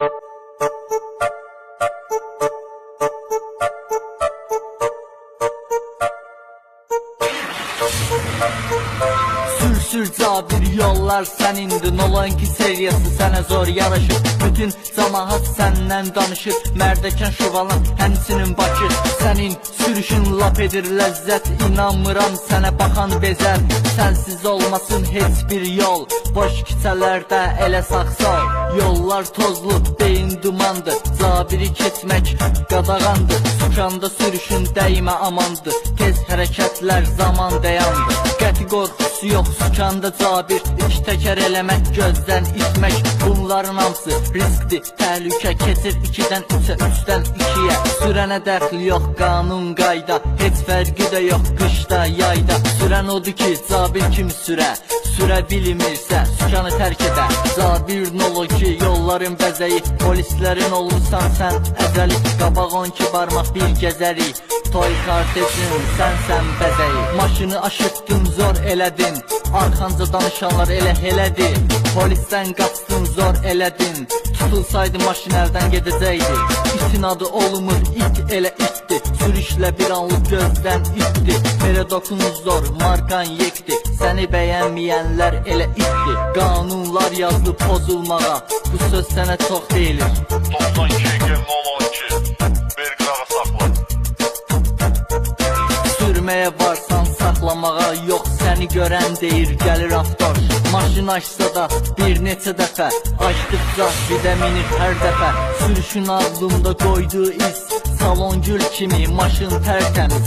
Sür sür cabir yollar sənindir Nolan ki seriyası sənə zor yaraşır. Bütün camaat səndən danışır. Mərdəkən şuvalan həmsinin Bakı Sənin sürüşün lap edir ləzzət İnanmıram sənə baxan bezər Sənsiz olmasın heç bir yol. Boş küçələrdə elə sağsal Yollar tozlu, beyin dumandır Cabiri keçmək qadağandır Sükanda sürüşün dəymə amandır Tez hərəkətlər zaman dayandı Qəti qorxusu yox sükanda cabir İki təkər eləmək gözdən itmək Bunların hamısı riskdir Təhlükə keçir ikidən üçə üçdən ikiyə Sürənə dəxil yox qanun qayda Heç fərqi də yox qışda yayda. Sürən odur ki cabir kim sürə Sürə bilmirsə sükanı tərk edə Zabir nolu ki yolların bəzəyi Polislərin olmuşsan sən əzəli Qabaq on ki barmaq bir gəzəri Toy kartejin sənsən bəzəyi Maşını aşıtdın zor elədin Arxanca danışanlar elə elədi Polisdən qaçdın zor elədin Tutulsaydı maşın əldən gedəcəkdi İtin adı olmur it elə itdi Sürüşlə bir anlıq gözdən itdi Belə dokunuz zor markan yekdi Səni bəyənməyənlər elə itdi Qanunlar yazdı pozulmağa Bu söz sənə çox deyilir 92 gel 012 Bir qırağa saxla Sürməyə varsan saxlamağa Yox səni görən deyir gəlir avtor Maşın açsa da bir neçə dəfə Açdıqca bir də minir hər dəfə Sürüşün ağlımda qoyduğu iz Salon gül kimi maşın tərtəmiz